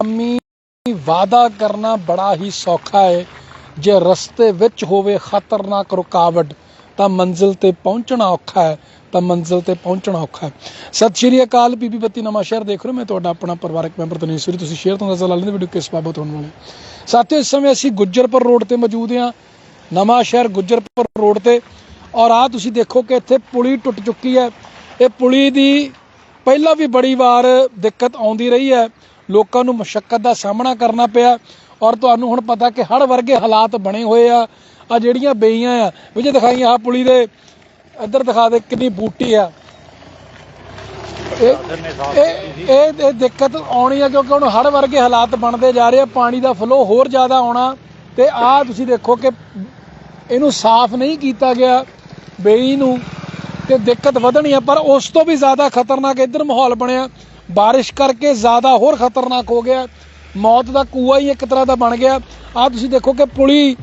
ਅੰਮੀ ਵਾਦਾ ਕਰਨਾ ਬੜਾ ਹੀ ਸੌਖਾ ਹੈ ਜੇ ਰਸਤੇ ਵਿੱਚ ਹੋਵੇ ਖਤਰਨਾਕ ਰੁਕਾਵਟ, ਤਾਂ ਮੰਜ਼ਿਲ ਤੇ ਪਹੁੰਚਣਾ ਔਖਾ ਹੈ ਤਾਂ ਮੰਜ਼ਿਲ ਤੇ ਪਹੁੰਚਣਾ ਔਖਾ ਹੈ ਸਤਿ ਸ਼੍ਰੀ ਅਕਾਲ, ਬੀਬੀ ਬੱਤੀ ਨਵਾਂ ਸ਼ਹਿਰ ਦੇਖ ਰਹੇ ਮੈਂ ਤੁਹਾਡਾ ਆਪਣਾ ਪਰਿਵਾਰਕ ਮੈਂਬਰ ਤਨੀਸ਼ ਸੂਰੀ। ਤੁਸੀਂ ਸ਼ੇਅਰ ਤੋਂ ਅੰਦਾਜ਼ਾ ਲਾ ਲੈਂਦੇ ਵੀਡੀਓ ਕਿਸ ਬਾਬਤ ਹੋਣ ਵਾਲੀ ਸਾਥੀਓ, ਇਸ ਸਮੇਂ ਅਸੀਂ ਗੁੱਜਰਪੁਰ ਰੋਡ ਤੇ ਮੌਜੂਦ ਹਾਂ। ਨਵਾਂ ਸ਼ਹਿਰ ਗੁੱਜਰਪੁਰ ਰੋਡ ਤੇ। ਔਰ ਆ ਤੁਸੀਂ ਦੇਖੋ ਕਿ ਇੱਥੇ ਪੁਲੀ ਟੁੱਟ ਚੁੱਕੀ ਹੈ। ਇਹ ਪੁਲੀ ਦੀ ਪਹਿਲਾਂ ਵੀ ਬੜੀ ਵਾਰ ਦਿੱਕਤ ਆਉਂਦੀ ਰਹੀ ਹੈ। ਲੋਕਾਂ ਨੂੰ ਮੁਸ਼ਕਲ ਦਾ ਸਾਹਮਣਾ ਕਰਨਾ ਪਿਆ ਔਰ ਤੁਹਾਨੂੰ ਹੁਣ ਪਤਾ ਕਿ ਹੜ ਵਰਗੇ ਹਾਲਾਤ ਬਣੇ ਹੋਏ ਆ। ਆ ਜਿਹੜੀਆਂ ਬੇਈਆਂ ਆ ਵੀ ਜੇ ਦਿਖਾਈਆਂ ਆ ਪੁਲੀ ਦੇ, ਇੱਧਰ ਦਿਖਾ ਦੇ ਕਿੰਨੀ ਬੂਟੀ ਆ। ਇਹ ਇਹ ਦਿੱਕਤ ਆਉਣੀ ਆ ਕਿਉਂਕਿ ਹੁਣ ਹੜ ਵਰਗੇ ਹਾਲਾਤ ਬਣਦੇ ਜਾ ਰਹੇ ਆ, ਪਾਣੀ ਦਾ ਫਲੋ ਹੋਰ ਜ਼ਿਆਦਾ ਆਉਣਾ ਤੇ ਆ ਤੁਸੀਂ ਦੇਖੋ ਕਿ ਇਹਨੂੰ ਸਾਫ਼ ਨਹੀਂ ਕੀਤਾ ਗਿਆ ਬੇਈ ਨੂੰ ਤੇ ਦਿੱਕਤ ਵਧਣੀ ਆ, ਪਰ ਉਸ ਤੋਂ ਵੀ ਜ਼ਿਆਦਾ ਖਤਰਨਾਕ ਇੱਧਰ ਮਾਹੌਲ ਬਣਿਆ। ਬਾਰਿਸ਼ ਕਰਕੇ ਜ਼ਿਆਦਾ ਹੋਰ ਖਤਰਨਾਕ ਹੋ ਗਿਆ। ਮੌਤ ਦਾ ਕੂਆ ਹੀ ਇੱਕ ਤਰ੍ਹਾਂ ਦਾ ਬਣ ਗਿਆ। ਆ ਤੁਸੀਂ ਦੇਖੋ ਕਿ ਪੁਲੀ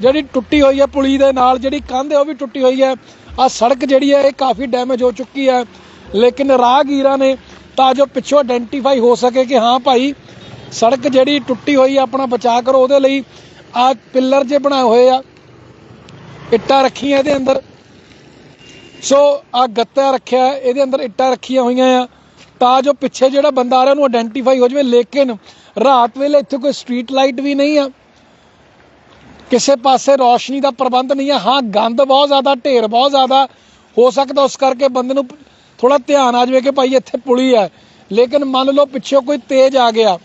ਜਿਹੜੀ ਟੁੱਟੀ ਹੋਈ ਹੈ, ਪੁਲੀ ਦੇ ਨਾਲ ਜਿਹੜੀ ਕੰਧ ਹੈ, ਉਹ ਵੀ ਟੁੱਟੀ ਹੋਈ ਹੈ। ਆ ਸੜਕ ਜਿਹੜੀ ਹੈ, ਇਹ ਕਾਫੀ ਡੈਮੇਜ ਹੋ ਚੁੱਕੀ ਹੈ। ਲੇਕਿਨ ਰਾਹਗੀਰਾਂ ਨੇ ਤਾਂ ਜੋ ਪਿੱਛੋਂ ਆਇਡੈਂਟੀਫਾਈ ਹੋ ਸਕੇ ਕਿ ਹਾਂ ਭਾਈ, ਸੜਕ ਜਿਹੜੀ ਟੁੱਟੀ ਹੋਈ ਹੈ, ਆਪਣਾ ਬਚਾਅ ਕਰੋ। ਉਹਦੇ ਲਈ ਆ ਪਿੱਲਰ ਜੇ ਬਣਾਏ ਹੋਏ ਆ, ਇੱਟਾਂ ਰੱਖੀਆਂ ਇਹਦੇ ਅੰਦਰ। ਸੋ ਆ ਗੱਤਾ ਰੱਖਿਆ, ਇਹਦੇ ਅੰਦਰ ਇੱਟਾਂ ਰੱਖੀਆਂ ਹੋਈਆਂ ਆ। ਤਾਂ ਜੋ ਪਿੱਛੇ ਜਿਹੜਾ ਬੰਦਾ ਆ ਰਿਹਾ ਉਹਨੂੰ ਆਇਡੈਂਟੀਫਾਈ ਹੋ ਜਾਵੇ, ਲੇਕਿਨ ਰਾਤ ਵੇਲੇ ਇੱਥੇ ਕੋਈ ਸਟਰੀਟ ਲਾਈਟ ਵੀ ਨਹੀਂ ਆ। ਕਿਸੇ ਪਾਸੇ ਰੋਸ਼ਨੀ ਦਾ ਪ੍ਰਬੰਧ ਨਹੀਂ ਹੈ ਹਾਂ, ਗੰਦ ਬਹੁਤ ਜ਼ਿਆਦਾ, ਢੇਰ ਬਹੁਤ ਜ਼ਿਆਦਾ। ਹੋ ਸਕਦਾ ਉਸ ਕਰਕੇ ਬੰਦੇ ਨੂੰ ਥੋੜਾ ਧਿਆਨ ਆ ਜਾਵੇ ਕਿ ਭਾਈ ਇੱਥੇ ਪੁਲੀ ਹੈ। ਲੇਕਿਨ ਮੰਨ ਲਓ ਪਿੱਛੋਂ ਕੋਈ ਤੇਜ਼ ਆ ਗਿਆ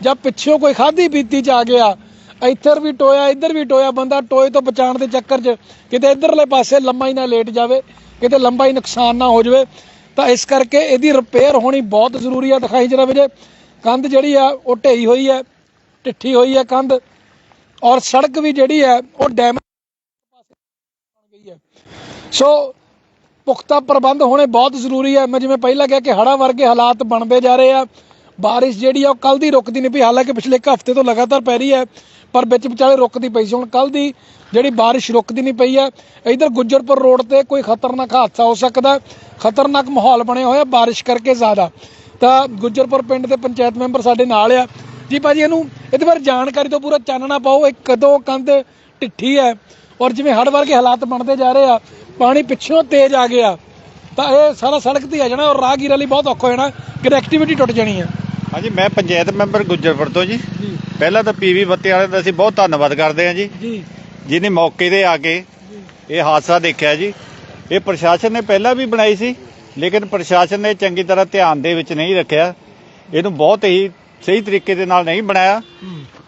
ਜਾਂ ਪਿੱਛੋਂ ਕੋਈ ਖਾਦੀ ਪੀਤੀ ਚ ਆ ਗਿਆ, ਇੱਧਰ ਵੀ ਟੋਇਆ, ਇੱਧਰ ਵੀ ਟੋਇਆ ਬੰਦਾ ਟੋਏ ਤੋਂ ਬਚਾਉਣ ਦੇ ਚੱਕਰ 'ਚ ਕਿਤੇ ਇੱਧਰਲੇ ਪਾਸੇ ਲੰਮਾ ਹੀ ਨਾ ਲੇਟ ਜਾਵੇ, ਕਿਤੇ ਲੰਬਾ ਹੀ ਨੁਕਸਾਨ ਨਾ ਹੋ ਜਾਵੇ। ਤਾਂ ਇਸ ਕਰਕੇ ਇਹਦੀ ਰਿਪੇਅਰ ਹੋਣੀ ਬਹੁਤ ਜ਼ਰੂਰੀ ਆ, ਦਿਖਾਈ ਜਰਾ ਵੀਰੇ ਕੰਧ ਜਿਹੜੀ ਆ, ਉਹ ਢੇਈ ਹੋਈ ਹੈ ਟਿੱਠੀ ਹੋਈ ਹੈ ਕੰਧ। ਔਰ ਸੜਕ ਵੀ ਜਿਹੜੀ ਹੈ ਉਹ ਡੈਮ ਗਈ ਹੈ ਸੋ ਪੁਖਤਾ ਪ੍ਰਬੰਧ ਹੋਣੇ ਬਹੁਤ ਜ਼ਰੂਰੀ ਹੈ ਮੈਂ ਜਿਵੇਂ ਪਹਿਲਾਂ ਕਿਹਾ ਕਿ ਹੜਾ ਵਰਗੇ ਹਾਲਾਤ ਬਣਦੇ ਜਾ ਰਹੇ ਆ। ਬਾਰਿਸ਼ ਜਿਹੜੀ ਆ ਉਹ ਕੱਲ ਦੀ ਰੁਕਦੀ ਨਹੀਂ ਪਈ, ਹਾਲਾਂਕਿ ਪਿਛਲੇ ਇੱਕ ਹਫ਼ਤੇ ਤੋਂ ਲਗਾਤਾਰ ਪੈ ਰਹੀ ਹੈ, ਪਰ ਵਿੱਚ ਵਿਚਾਲੇ ਰੁਕਦੀ ਪਈ ਸੀ। ਹੁਣ ਕੱਲ ਦੀ ਜਿਹੜੀ ਬਾਰਿਸ਼ ਰੁਕਦੀ ਨਹੀਂ ਪਈ ਹੈ, ਇਧਰ ਗੁੱਜਰਪੁਰ ਰੋਡ ਤੇ ਕੋਈ ਖਤਰਨਾਕ ਹਾਦਸਾ ਹੋ ਸਕਦਾ ਖਤਰਨਾਕ ਮਾਹੌਲ ਬਣਿਆ ਹੋਇਆ ਬਾਰਿਸ਼ ਕਰਕੇ ਜ਼ਿਆਦਾ। ਤਾਂ ਗੁੱਜਰਪੁਰ ਪਿੰਡ ਦੇ ਪੰਚਾਇਤ ਮੈਂਬਰ ਸਾਡੇ ਨਾਲ ਆ। ਜੀ ਭਾਜੀ, ਇਹਨੂੰ ਇਹਦੇ ਬਾਰੇ ਜਾਣਕਾਰੀ ਤੋਂ ਪੂਰਾ ਚਾਨਣਾ ਪਾਓ, ਇਹ ਕਦੋਂ ਕੰਧ ਢਿੱਠੀ ਹੈ ਔਰ ਜਿਵੇਂ ਹੜ ਵਰਗੇ ਹਾਲਾਤ ਬਣਦੇ ਜਾ ਰਹੇ ਆ, ਪਾਣੀ ਪਿੱਛੋਂ ਤੇਜ਼ ਆ ਗਿਆ, ਤਾਂ ਇਹ ਸਾਰਾ ਸੜਕ ਤੇ ਆ ਜਾਣਾ ਔਰ ਰਾਹਗੀਰਾਂ ਲਈ ਬਹੁਤ ਔਖਾ ਹੋ ਜਾਣਾ ਕਨੈਕਟੀਵਿਟੀ ਟੁੱਟ ਜਾਣੀ ਹੈ। ਹਾਂਜੀ ਮੈਂ ਪੰਚਾਇਤ ਮੈਂਬਰ ਗੁੱਜਰਪੁਰ ਤੋਂ ਜੀ। ਜੀ। ਪਹਿਲਾਂ ਤਾਂ ਪੀਵੀ ਬੱਤੀ ਵਾਲਿਆਂ ਦਾ ਅਸੀਂ ਬਹੁਤ ਧੰਨਵਾਦ ਕਰਦੇ ਹਾਂ ਜੀ। ਜੀ। ਜਿਹਨੇ ਮੌਕੇ ਤੇ ਆ ਕੇ ਇਹ ਹਾਦਸਾ ਦੇਖਿਆ ਜੀ। ਇਹ ਪ੍ਰਸ਼ਾਸਨ ਨੇ ਪਹਿਲਾਂ ਵੀ ਬਣਾਈ ਸੀ ਲੇਕਿਨ ਪ੍ਰਸ਼ਾਸਨ ਨੇ ਚੰਗੀ ਤਰ੍ਹਾਂ ਧਿਆਨ ਦੇ ਵਿੱਚ ਨਹੀਂ ਰੱਖਿਆ। ਇਹਨੂੰ ਬਹੁਤ ਹੀ ਸਹੀ ਤਰੀਕੇ ਦੇ ਨਾਲ ਨਹੀਂ ਬਣਾਇਆ।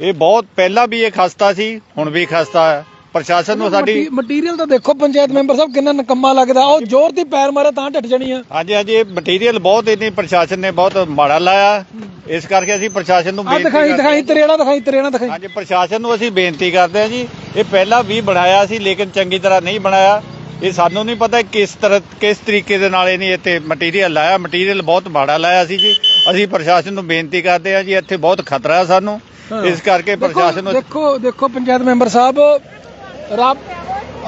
ਇਹ ਬਹੁਤ ਪਹਿਲਾਂ ਵੀ ਇਹ ਖਸਤਾ ਸੀ ਹੁਣ ਵੀ ਖਸਤਾ ਹੈ। ਪ੍ਰਸ਼ਾਸਨ ਨੂੰ ਸਾਡੀ ਮਟੀਰੀਅਲ ਤਾਂ ਦੇਖੋ ਪੰਚਾਇਤ ਮੈਂਬਰ ਸਾਹਿਬ ਕਿੰਨਾ ਨਕੰਮਾ ਲੱਗਦਾ। ਉਹ ਜ਼ੋਰ ਦੀ ਪੈਰ ਮਾਰੇ ਤਾਂ ਢੱਟ ਜਾਣੀ ਆ। ਹਾਂਜੀ ਹਾਂਜੀ ਇਹ ਮਟੀਰੀਅਲ ਬਹੁਤ ਇਹਨੇ ਪ੍ਰਸ਼ਾਸਨ ਨੇ ਬਹੁਤ ਮਾੜਾ ਲਾਇਆ। ਇਸ ਕਰਕੇ ਅਸੀਂ ਪ੍ਰਸ਼ਾਸਨ ਨੂੰ ਆ ਬੇਨਤੀ ਦਿਖਾਈ ਕਰਦੇ ਦਿਖਾਈ ਤਰੇੜਾ ਦਿਖਾਈ ਤਰੇੜਾ ਦਿਖਾਈ। ਹਾਂਜੀ ਪ੍ਰਸ਼ਾਸਨ ਨੂੰ ਅਸੀਂ ਬੇਨਤੀ ਕਰਦੇ ਹਾਂ ਜੀ। ਇਹ ਪਹਿਲਾਂ ਵੀ ਬਣਾਇਆ ਸੀ ਲੇਕਿਨ ਚੰਗੀ ਤਰ੍ਹਾਂ ਨਹੀਂ ਬਣਾਇਆ। ਇਹ ਸਾਨੂੰ ਨਹੀਂ ਪਤਾ ਕਿਸ ਤਰ੍ਹਾਂ ਕਿਸ ਤਰੀਕੇ ਦੇ ਨਾਲ ਇਹਨੇ ਇੱਥੇ ਮਟੀਰੀਅਲ ਲਾਇਆ। ਮਟੀਰੀਅਲ ਬਹੁਤ ਮਾੜਾ ਲਾਇਆ ਸੀ ਜੀ। ਅਸੀਂ ਪ੍ਰਸ਼ਾਸਨ ਨੂੰ ਬੇਨਤੀ ਕਰਦੇ ਹਾਂ ਜੀ ਇੱਥੇ ਬਹੁਤ ਖਤਰਾ ਹੈ। ਸਾਨੂੰ। ਇਸ ਕਰਕੇ ਪ੍ਰਸ਼ਾਸਨ ਨੂੰ ਦੇਖੋ ਦੇਖੋ ਪੰਚਾਇਤ ਮੈਂਬਰ ਸਾਹਿਬ ਰੱਬ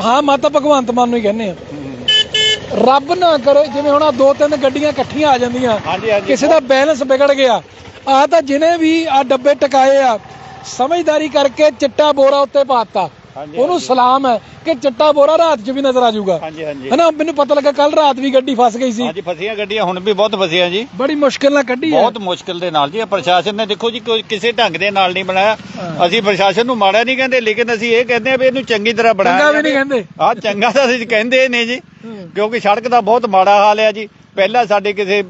ਹਾਂ ਮਾਤਾ ਭਗਵੰਤ ਮਾਨ ਨੂੰ ਹੀ ਕਹਿੰਦੇ ਆ ਰੱਬ ਨਾ ਕਰੇ ਜਿਵੇਂ ਹੁਣ ਆਹ ਦੋ ਤਿੰਨ ਗੱਡੀਆਂ ਇਕੱਠੀਆਂ ਆ ਜਾਂਦੀਆਂ ਹਾਂਜੀ ਹਾਂਜੀ। ਕਿਸੇ ਦਾ ਬੈਲੈਂਸ ਵਿਗੜ ਗਿਆ। ਆ ਤਾਂ ਜਿਹਨੇ ਵੀ ਆ ਡੱਬੇ ਟਕਾਏ ਆ ਸਮਝਦਾਰੀ ਕਰਕੇ ਚਿੱਟਾ ਬੋਰਾ ਉੱਤੇ ਪਾਤਾ। ਉਹਨੂੰ ਸਲਾਮ ਹੈ ਕਿ ਚਿੱਟਾ ਬੋਰਾ ਰਾਤ 'ਚ ਵੀ ਨਜ਼ਰ ਆ ਜਾਊਗਾ। ਹਾਂਜੀ ਹਾਂਜੀ। ਹਨਾ ਮੈਨੂੰ ਪਤਾ ਲੱਗਾ ਕੱਲ ਰਾਤ ਵੀ ਗੱਡੀ ਫਸ ਗਈ ਸੀ। ਹਾਂਜੀ ਫਸੀਆਂ ਗੱਡੀਆਂ ਹੁਣ ਵੀ ਬਹੁਤ ਫਸੀਆਂ ਜੀ। ਬੜੀ ਮੁਸ਼ਕਿਲ ਨਾਲ ਕੱਢੀ ਹੈ। ਬਹੁਤ ਮੁਸ਼ਕਲ ਦੇ ਨਾਲ ਜੀ ਇਹ ਪ੍ਰਸ਼ਾਸਨ ਨੇ ਦੇਖੋ ਜੀ ਕੋਈ ਕਿਸੇ ਢੰਗ ਦੇ ਨਾਲ ਨਹੀਂ ਬਣਾਇਆ। ਅਸੀਂ ਪ੍ਰਸ਼ਾਸਨ ਨੂੰ ਮਾੜਾ ਨਹੀਂ ਕਹਿੰਦੇ ਲੇਕਿਨ ਅਸੀਂ ਇਹ ਕਹਿੰਦੇ ਆ ਵੀ ਇਹਨੂੰ ਚੰਗੀ ਤਰ੍ਹਾਂ ਬਣਾਇਆ ਚੰਗਾ ਵੀ ਨਹੀਂ। ਕਹਿੰਦੇ। ਹਾਂ ਚੰਗਾ ਤਾਂ ਅਸੀਂ ਕਹਿੰਦੇ ਨੇ ਜੀ। ਕਿਉਂਕਿ ਸੜਕ ਦਾ ਬਹੁਤ ਮਾੜਾ ਹਾਲ ਹੈ ਜੀ। ਪਹਿਲਾਂ ਸਾਡੇ ਕਿਸੇ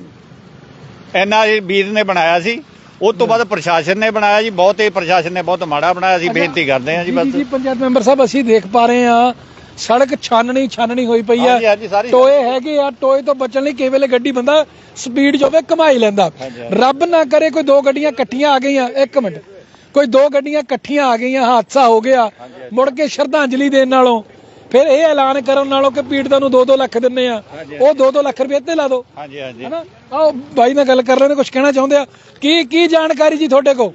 ਐਨਆਰਏ ਵੀਰ ਨੇ ਬਣਾਇਆ ਸੀ। ਉਸ ਤੋਂ ਬਾਅਦ ਪ੍ਰਸ਼ਾਸਨ ਨੇ ਬਣਾਇਆ ਜੀ ਬਹੁਤ ਇਹ ਪ੍ਰਸ਼ਾਸਨ ਨੇ ਬਹੁਤ ਮਾੜਾ ਬਣਾਇਆ ਅਸੀਂ ਬੇਨਤੀ ਕਰਦੇ ਹਾਂ ਜੀ ਬਸ। ਜੀ ਪੰਚਾਇਤ ਮੈਂਬਰ ਸਾਹਿਬ ਅਸੀਂ ਦੇਖ ਪਾ ਰਹੇ ਆ ਸੜਕ ਛਾਨਣੀ ਛਾਨਣੀ ਹੋਈ ਪਈ ਆ ਟੋਏ ਹੈਗੇ ਆ ਟੋਏ ਤੋਂ ਬਚਣ ਲਈ ਕਈ ਵੇਲੇ ਗੱਡੀ ਬੰਦਾ ਸਪੀਡ ਹੋਵੇ ਕਮਾਈ ਲੈਂਦਾ। ਰੱਬ ਨਾ ਕਰੇ ਕੋਈ ਦੋ ਗੱਡੀਆਂ ਇਕੱਠੀਆਂ ਆ ਗਈਆਂ ਇੱਕ ਮਿੰਟ। ਕੋਈ ਦੋ ਗੱਡੀਆਂ ਇਕੱਠੀਆਂ ਆ ਗਈਆਂ ਹਾਦਸਾ ਹੋ ਗਿਆ। ਮੁੜ ਕੇ ਸ਼ਰਧਾਂਜਲੀ ਦੇਣ ਨਾਲੋਂ ਫਿਰ ਇਹ ਐਲਾਨ ਕਰਨ ਨਾਲੋਂ ਕਿ ਪੀੜਤਾਂ ਨੂੰ 2-2 ਲੱਖ ਦਿੰਨੇ ਆ। ਉਹ 2-2 ਲੱਖ ਰੁਪਏ ਤੇ ਲਾ ਦੋ ਹਾਂਜੀ ਹਾਂਜੀ। ਹੈਨਾ? ਬਾਈ ਨਾਲ ਗੱਲ ਕਰ ਰਹੇ ਨੇ ਕੁਝ ਕਹਿਣਾ ਚਾਹੁੰਦੇ ਆ? ਕੀ ਕੀ ਜਾਣਕਾਰੀ ਜੀ ਤੁਹਾਡੇ ਕੋਲ?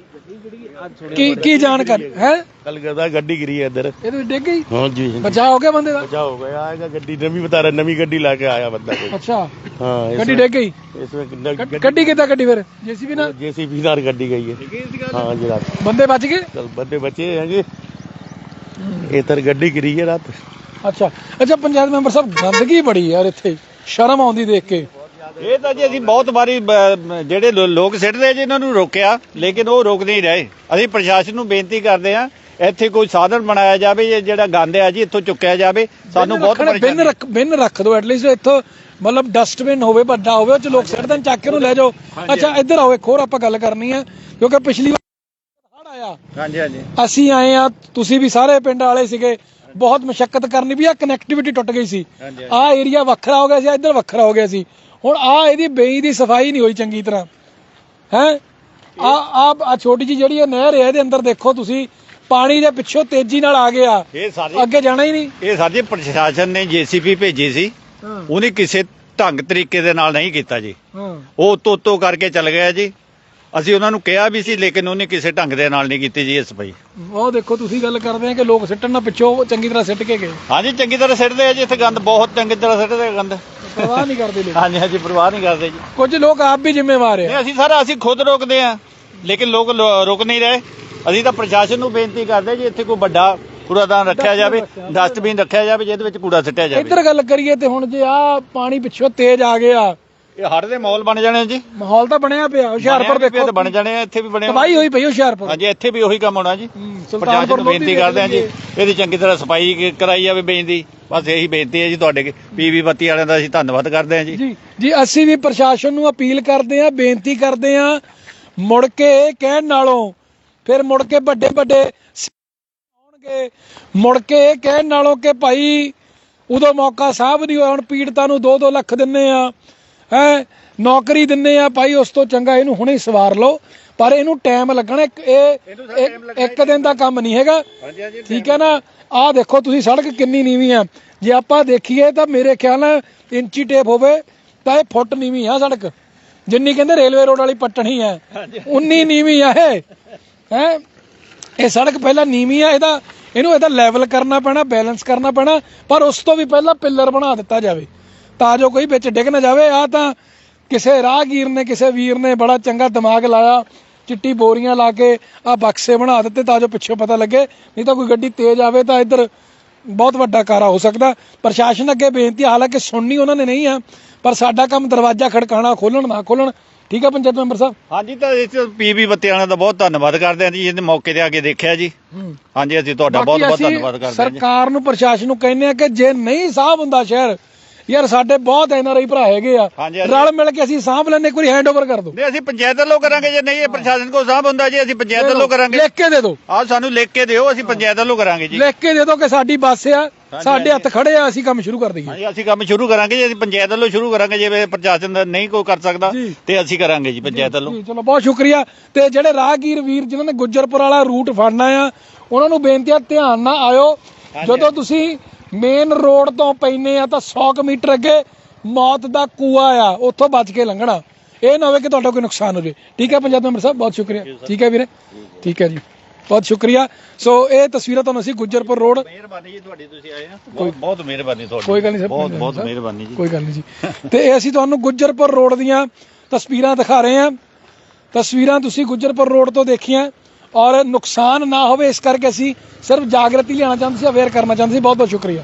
ਕੀ ਕੀ ਜਾਣਕਾਰੀ? ਹੈ? ਕੱਲ ਗਦਾ ਗੱਡੀ ਗਿਰੀ ਹੈ ਇੱਧਰ। ਇਹ ਤੁਸੀਂ ਡਿੱਗ ਗਈ? ਹਾਂਜੀ ਬਚਾ ਹੋ ਗਿਆ ਬੰਦੇ ਦਾ? ਬਚਾ ਹੋ ਗਿਆ ਆਏਗਾ ਗੱਡੀ ਨਵੀਂ ਬਤਾ ਰਿਹਾ ਨਵੀਂ ਗੱਡੀ ਲਾ ਕੇ ਆਇਆ ਬੰਦਾ ਅੱਛਾ। ਹਾਂ ਗੱਡੀ ਡਿੱਗ ਗਈ? ਇਸ ਵਿੱਚ ਗੱਡੀ ਕਿੱਦਾਂ ਗੱਡੀ ਫਿਰ? ਜੀਸੀਬੀ ਨਾਲ? ਜੀਸੀਬੀ ਨਾਲ ਗੱਡੀ ਗਈ ਹੈ। ਹਾਂ ਜੀ ਰਾਤ। ਬੰਦੇ ਬਚ ਗਏ? ਬੰਦੇ ਬਚੇ ਹੈਗੇ। ਇਹ ਗੱਡੀ ਗਿਰੀ ਹੈ ਰਾਤ। ਅੱਛਾ। ਅੱਛਾ ਪੰਚਾਇਤ ਮੈਂਬਰ ਸਾਹਿਬ ਗੰਦਗੀ ਬੜੀ ਯਾਰ ਇੱਥੇ। ਸ਼ਰਮ ਆਉਂਦੀ ਦੇਖ ਕੇ। ਇਹ ਤਾਂ ਜੀ ਅਸੀਂ ਬਹੁਤ ਵਾਰੀ ਬ- ਜਿਹੜੇ ਲੋ- ਲੋਕ ਸਿੱਟਦੇ ਜੀ ਇਹਨਾਂ ਨੂੰ ਰੋਕਿਆ ਲੇਕਿਨ ਉਹ ਰੁਕ ਨਹੀਂ ਰਹੇ। ਅਸੀਂ ਪ੍ਰਸ਼ਾਸਨ ਨੂੰ ਬੇਨਤੀ ਕਰਦੇ ਹਾਂ ਇੱਥੇ ਕੋਈ ਸਾਧਨ ਬਣਾਇਆ ਜਾਵੇ ਇਹ ਜਿਹੜਾ ਗੰਦ ਹੈ ਜੀ ਇੱਥੋਂ ਚੁੱਕਿਆ ਜਾਵੇ। ਸਾਨੂੰ ਬਹੁਤ ਬਿੰਨ ਪਰੇਸ਼ਾਨੀ ਰੱਖ ਬਿੰਨ ਰੱਖ ਦਿਓ ਐਟਲੀਸਟ ਇੱਥੋਂ ਮਤਲਬ ਡਸਟਬਿਨ ਹੋਵੇ ਵੱਡਾ ਹੋਵੇ ਉਹ ਚ ਲੋਕ ਸਿੱਟ ਦੇਣ ਚੱਕ ਕੇ ਉਹਨੂੰ ਲੈ ਜਾਓ। ਅੱਛਾ ਇੱਧਰ ਆਓ ਇੱਕ ਹੋਰ ਆਪਾਂ ਗੱਲ ਕਰਨੀ ਹੈ ਕਿਉਂਕਿ ਪਿਛਲੀ ਵਾਰ ਹੜ ਆਇਆ। ਹਾਂਜੀ ਹਾਂਜੀ। ਅਸੀਂ ਆਏ ਆ ਤੁਸੀਂ ਵੀ ਸਾਰੇ ਪਿੰਡ ਵਾਲੇ ਸੀਗੇ ਬਹੁਤ ਮਸ਼ੱਕਤ ਕਰਨੀ ਵੀ ਆ ਕਨੈਕਟੀਵਿਟੀ ਟੁੱਟ ਗਈ ਸੀ। ਆ ਏਰੀਆ ਵੱਖਰਾ ਹੋ ਗਿਆ ਸੀ ਇੱਧਰ ਵੱਖਰਾ ਹੋ ਗਿਆ ਸੀ। ਹੁਣ ਆ ਇਹਦੀ ਬੇਈ ਦੀ ਸਫ਼ਾਈ ਨਹੀਂ ਹੋਈ ਚੰਗੀ ਤਰ੍ਹਾਂ। ਹੈ? ਆ ਆ ਆ ਛੋਟੀ ਜੀ ਜਿਹੜੀ ਇਹ ਨਹਿਰ ਹੈ ਇਹਦੇ ਅੰਦਰ ਦੇਖੋ ਤੁਸੀਂ ਪਾਣੀ ਦੇ ਪਿੱਛੋਂ ਤੇਜ਼ੀ ਨਾਲ ਆ ਗਿਆ। ਸਾਰੇ ਅੱਗੇ ਜਾਣਾ ਹੀ ਨਹੀਂ। ਇਹ ਸਾਡੇ ਪ੍ਰਸ਼ਾਸਨ ਨੇ ਜੀਸੀਪੀ ਭੇਜੀ ਸੀ। ਉਹਨੇ ਕਿਸੇ ਢੰਗ ਤਰੀਕੇ ਦੇ ਨਾਲ ਨਹੀਂ ਕੀਤਾ ਜੀ। ਉਹ ਤੋਤੋ ਕਰਕੇ ਚੱਲ ਗਿਆ ਜੀ। ਅਸੀਂ ਉਹਨਾਂ ਨੂੰ ਕਿਹਾ ਵੀ ਸੀ ਲੇਕਿਨ ਉਹਨੇ ਕਿਸੇ ਢੰਗ ਦੇ ਨਾਲ ਨਹੀਂ ਕੀਤੀ ਜੀ ਇਹ ਸਫ਼ਾਈ ਉਹ ਦੇਖੋ ਤੁਸੀਂ ਗੱਲ ਕਰਦੇ ਆ ਕਿ ਲੋਕ ਸਿੱਟਣ ਨਾਲ ਪਿੱਛੋਂ ਚੰਗੀ ਤਰ੍ਹਾਂ ਸਿੱਟ ਕੇ ਗਏ। ਹਾਂਜੀ ਚੰਗੀ ਤਰ੍ਹਾਂ ਸਿੱਟਦੇ ਆ ਜੀ ਇੱਥੇ ਗੰਦ ਬਹੁਤ ਚੰਗੀ ਤਰ੍ਹਾਂ ਸਿੱਟਦੇ ਆ ਗੰਦ। ਪਰਵਾਹ ਨਹੀਂ ਕਰਦੇ ਲੋਕ। ਹਾਂਜੀ ਹਾਂਜੀ ਪਰਵਾਹ ਨਹੀਂ ਕਰਦੇ ਜੀ। ਕੁਝ ਲੋਕ ਆਪ ਵੀ ਜ਼ਿੰਮੇਵਾਰ ਆ। ਨਹੀਂ ਅਸੀਂ ਸਾਰਾ ਅਸੀਂ ਖੁਦ ਰੋਕਦੇ ਆ ਲੇਕਿਨ ਲੋਕ ਲੋ- ਰੁਕ ਨਹੀਂ ਰਹੇ। ਅਸੀਂ ਤਾਂ ਪ੍ਰਸ਼ਾਸਨ ਨੂੰ ਬੇਨਤੀ ਕਰਦੇ ਜੀ ਇੱਥੇ ਕੋਈ ਵੱਡਾ ਕੂੜਾਦਾਨ ਰੱਖਿਆ ਜਾਵੇ ਡਸਟਬਿਨ ਰੱਖਿਆ ਜਾਵੇ ਜਿਹਦੇ ਵਿੱਚ ਕੂੜਾ ਸਿੱਟਿਆ ਜਾਵੇ। ਇੱਧਰ ਗੱਲ ਕਰੀਏ ਤੇ ਹੁਣ ਜੇ ਆ ਪਾਣੀ ਪਿੱਛੋਂ ਤੇਜ਼ ਆ ਗਿਆ ਇਹ ਹੜ ਦੇ ਮਾਹੌਲ ਬਣ ਜਾਣੇ ਆ ਜੀ। ਮਾਹੌਲ ਤਾਂ ਬਣਿਆ ਪਿਆ ਹੁਸ਼ਿਆਰਪੁਰ ਬਣਿਆ ਵੀ ਪਿਆ ਦੇਖੋ ਤੇ ਬਣ ਜਾਣੇ ਆ ਇੱਥੇ ਵੀ ਬਣੇ ਹੋਏ। ਤਬਾਹੀ ਹੋਈ ਪਈ ਹੁਸ਼ਿਆਰਪੁਰ। ਹਾਂਜੀ ਇੱਥੇ ਵੀ ਉਹੀ ਕੰਮ ਹੋਣਾ ਜੀ। ਹੂੰ, ਪ੍ਰਸ਼ਾਸਨ ਨੂੰ ਲੋਧੀ ਬੇਨਤੀ ਕਰਦੇ ਆ ਜੀ। ਇਹਦੀ ਚੰਗੀ ਤਰ੍ਹਾਂ ਸਫ਼ਾਈ ਕ- ਕਰਾਈ ਜਾਵੇ ਬੇਨਤੀ। ਬਸ ਇਹੀ ਬੇਨਤੀ ਹੈ ਜੀ ਤੁਹਾਡੇ ਪੀਵੀ ਬੱਤੀ ਵਾਲਿਆਂ ਦਾ ਅਸੀਂ ਧੰਨਵਾਦ ਕਰਦੇ ਹਾਂ ਜੀ। ਜੀ ਜੀ ਅਸੀਂ ਵੀ ਪ੍ਰਸ਼ਾਸਨ ਨੂੰ ਅਪੀਲ ਕਰਦੇ ਹਾਂ ਬੇਨਤੀ ਕਰਦੇ ਹਾਂ ਮੁੜ ਕੇ ਇਹ ਕਹਿਣ ਨਾਲੋਂ ਫਿਰ ਮੁੜ ਕੇ ਵੱਡੇ ਵੱਡੇ ਆਉਣਗੇ। ਮੁੜ ਕੇ ਇਹ ਕਹਿਣ ਨਾਲੋਂ ਕਿ ਭਾਈ ਉਦੋਂ ਮੌਕਾ ਸਾਹਿਬ ਨਹੀਂ ਹੋਇਆ ਹੁਣ ਪੀੜਤਾਂ ਨੂੰ 2-2 ਲੱਖ ਦਿੰਨੇ ਆ। ਹੈ ਨੌਕਰੀ ਦਿੰਨੇ ਆ ਭਾਈ ਉਸ ਤੋਂ ਚੰਗਾ ਇਹਨੂੰ ਹੁਣੇ ਹੀ ਸਵਾਰ ਲਓ। ਪਰ ਇਹਨੂੰ ਟਾਈਮ ਲੱਗਣਾ ਇੱਕ- ਇਹ ਇੱਕ- ਇੱਕ ਦਿਨ ਦਾ ਕੰਮ ਨਹੀਂ ਹੈਗਾ। ਠੀਕ ਹੈ ਨਾ? ਆਹ ਦੇਖੋ ਤੁਸੀਂ ਸੜਕ ਕਿੰਨੀ ਨੀਵੀਂ ਆ। ਜੇ ਆਪਾਂ ਦੇਖੀਏ ਤਾਂ ਮੇਰੇ ਖਿਆਲ ਨਾਲ ਇੰਚੀ ਟੇਪ ਹੋਵੇ ਤਾਂ ਇਹ ਫੁੱਟ ਨੀਵੀਂ ਆ ਸੜਕ। ਜਿੰਨੀ ਕਹਿੰਦੇ ਰੇਲਵੇ ਰੋਡ ਵਾਲੀ ਪੱਟਣੀ ਹੈ 19 ਨੀਵੀਂ ਆ ਇਹ। ਹੈ? ਇਹ ਸੜਕ ਪਹਿਲਾਂ ਨੀਵੀਂ ਆ ਇਹਦਾ ਇਹਨੂੰ ਇਹਦਾ ਲੈਵਲ ਕਰਨਾ ਪੈਣਾ ਬੈਲੈਂਸ ਕਰਨਾ ਪੈਣਾ ਪਰ ਉਸ ਤੋਂ ਵੀ ਪਹਿਲਾਂ ਪਿੱਲਰ ਬਣਾ ਦਿੱਤਾ ਜਾਵੇ। ਤਾਂ ਜੋ ਕੋਈ ਵਿੱਚ ਡਿੱਗ ਨਾ ਜਾਵੇ। ਆ ਤਾਂ ਕਿਸੇ ਰਾਹਗੀਰ ਨੇ ਕਿਸੇ ਵੀਰ ਨੇ ਬੜਾ ਚੰਗਾ ਦਿਮਾਗ ਲਾਇਆ ਚਿੱਟੀ ਬੋਰੀਆਂ ਲਾ ਕੇ ਆ ਬਕਸੇ ਬਣਾ ਦਿੱਤੇ ਤਾਂ ਜੋ ਪਿੱਛੋਂ ਪਤਾ ਲੱਗੇ। ਨਹੀਂ ਤਾਂ ਕੋਈ ਗੱਡੀ ਤੇਜ਼ ਆਵੇ ਤਾਂ ਇੱਧਰ ਬਹੁਤ ਵੱਡਾ ਕਾਰਾ ਹੋ ਸਕਦਾ। ਪ੍ਰਸ਼ਾਸਨ ਅੱਗੇ ਬੇਨਤੀ ਹਾਲਾਂਕਿ ਸੁਣਨੀ ਉਹਨਾਂ ਨੇ ਨਹੀਂ ਆ ਪਰ ਸਾਡਾ ਕੰਮ ਦਰਵਾਜ਼ਾ ਖੜਕਾਣਾ ਖੋਲਣ ਨਾ ਖੋਲਣ ਠੀਕ ਹੈ ਪੰਚਾਇਤ ਮੈਂਬਰ ਸਾਹਿਬ? ਹਾਂਜੀ ਤਾਂ ਇਸ ਪੀਵੀ ਬੱਤੀ ਵਾਲਿਆਂ ਦਾ ਬਹੁਤ ਧੰਨਵਾਦ ਕਰਦੇ ਹਾਂ ਜੀ ਇਹਦੇ ਮੌਕੇ ਤੇ ਆ ਕੇ ਦੇਖਿਆ ਜੀ। ਹਾਂਜੀ ਅਸੀਂ ਤੁਹਾਡਾ ਬਹੁਤ ਬਹੁਤ ਧੰਨਵਾਦ ਕਰਦੇ ਹਾਂ ਸਰਕਾਰ ਨੂੰ ਪ੍ਰਸ਼ਾਸਨ ਨੂੰ ਕਹਿੰਦੇ ਆ ਕਿ ਜੇ ਨਹੀਂ ਸਾਹਬ ਹੁੰਦਾ ਸ਼ਹਿਰ ਯਾਰ ਸਾਡੇ ਬਹੁਤ ਐਨਆਰਆਈ ਭਰਾ ਹੈਗੇ ਆ। ਹਾਂਜੀ, ਹਾਂਜੀ। ਰਲ ਮਿਲ ਕੇ ਅਸੀਂ ਸਾਂਭ ਲੈਣੇ ਕੋਈ ਹੈਂਡਓਵਰ ਕਰ ਦਿਓ। ਨਹੀਂ ਅਸੀਂ ਪੰਚਾਇਤ ਵੱਲੋਂ ਕਰਾਂਗੇ ਜੇ ਨਹੀਂ ਇਹ ਪ੍ਰਸ਼ਾਸਨ ਕੋਲ ਸਾਂਭ ਹੁੰਦਾ ਜੀ ਅਸੀਂ ਪੰਚਾਇਤ ਵੱਲੋਂ ਕਰਾਂਗੇ। ਲਿਖ ਕੇ ਦੇ ਦਿਓ। ਆਹ ਸਾਨੂੰ ਲਿਖ ਕੇ ਦਿਓ ਅਸੀਂ ਪੰਚਾਇਤ ਵੱਲੋਂ ਕਰਾਂਗੇ ਜੀ। ਲਿਖ ਕੇ ਦੇ ਦਿਓ ਕਿ ਸਾਡੀ ਬੱਸ ਆ ਸਾਡੇ ਹੱਥ ਖੜੇ ਆ ਅਸੀਂ ਕੰਮ ਸ਼ੁਰੂ ਕਰ ਦਈਏ। ਹਾਂਜੀ ਅਸੀਂ ਕੰਮ ਸ਼ੁਰੂ ਕਰਾਂਗੇ ਜੇ ਅਸੀਂ ਪੰਚਾਇਤ ਵੱਲੋਂ ਸ਼ੁਰੂ ਕਰਾਂਗੇ ਜੇ ਪ੍ਰਸ਼ਾਸਨ ਦਾ ਨਹੀਂ ਕੋਈ ਕਰ ਸਕਦਾ ਜੀ। ਤੇ ਅਸੀਂ ਕਰਾਂਗੇ ਜੀ ਪੰਚਾਇਤ ਵੱਲੋਂ। ਜੀ ਚਲੋ ਬਹੁਤ ਸ਼ੁਕਰੀਆ। ਤੇ ਜਿਹੜੇ ਰਾਹਗੀਰ ਵੀਰ ਜਿਨ੍ਹਾਂ ਨੇ ਗੁੱਜਰਪੁਰ ਵਾਲਾ ਰੂਟ ਫੜਨਾ ਆ ਉਹਨਾਂ ਨੂੰ ਬੇਨਤੀ ਆ ਧਿਆਨ ਨਾਲ ਆਇਓ। ਜਦੋਂ ਤੁਸੀਂ ਮੇਨ ਰੋਡ ਤੋਂ ਪੈਨੇ ਆ ਤਾਂ 100 ਕੁ ਮੀਟਰ ਅੱਗੇ ਮੌਤ ਦਾ ਕੂਆ ਆ ਉੱਥੋਂ ਬਚ ਕੇ ਲੰਘਣਾ। ਇਹ ਨਾ ਹੋਵੇ ਕਿ ਤੁਹਾਡਾ ਕੋਈ ਨੁਕਸਾਨ ਹੋ ਜਾਵੇ। ਠੀਕ ਹੈ ਪੰਜਾਬ ਮੈਂਬਰ ਸਾਹਿਬ ਬਹੁਤ ਸ਼ੁਕਰੀਆ। ਠੀਕ ਹੈ ਵੀਰੇ? ਠੀਕ ਹੈ ਜੀ। ਬਹੁਤ ਸ਼ੁਕਰੀਆ। ਸੋ ਇਹ ਤਸਵੀਰਾਂ ਤੁਹਾਨੂੰ ਅਸੀਂ ਗੁੱਜਰਪੁਰ ਰੋਡ ਮਿਹਰਬਾਨੀ ਜੀ ਤੁਹਾਡੀ ਤੁਸੀਂ ਆਏ ਨਾ ਬਹੁਤ ਬਹੁਤ ਮਿਹਰਬਾਨੀ ਤੁਹਾਡੀ। ਕੋਈ ਗੱਲ ਨਹੀਂ ਸਰ ਬਹੁਤ ਬਹੁਤ ਮਿਹਰਬਾਨੀ ਜੀ। ਕੋਈ ਗੱਲ ਨਹੀਂ ਜੀ। ਤੇ ਇਹ ਅਸੀਂ ਤੁਹਾਨੂੰ ਗੁੱਜਰਪੁਰ ਰੋਡ ਦੀਆਂ ਤਸਵੀਰਾਂ ਦਿਖਾ ਰਹੇ ਹਾਂ। ਤਸਵੀਰਾਂ ਤੁਸੀਂ ਗੁੱਜਰਪੁਰ ਰੋਡ ਤੋਂ ਦੇਖੀਆਂ। ਔਰ ਨੁਕਸਾਨ ਨਾ ਹੋਵੇ ਇਸ ਕਰਕੇ ਅਸੀਂ ਸਿਰਫ ਜਾਗਰਤੀ ਲਿਆਉਣਾ ਚਾਹੁੰਦੇ ਸੀ, ਅਵੇਅਰ ਕਰਨਾ ਚਾਹੁੰਦੇ ਸੀ। ਬਹੁਤ ਬਹੁਤ ਸ਼ੁਕਰੀਆ।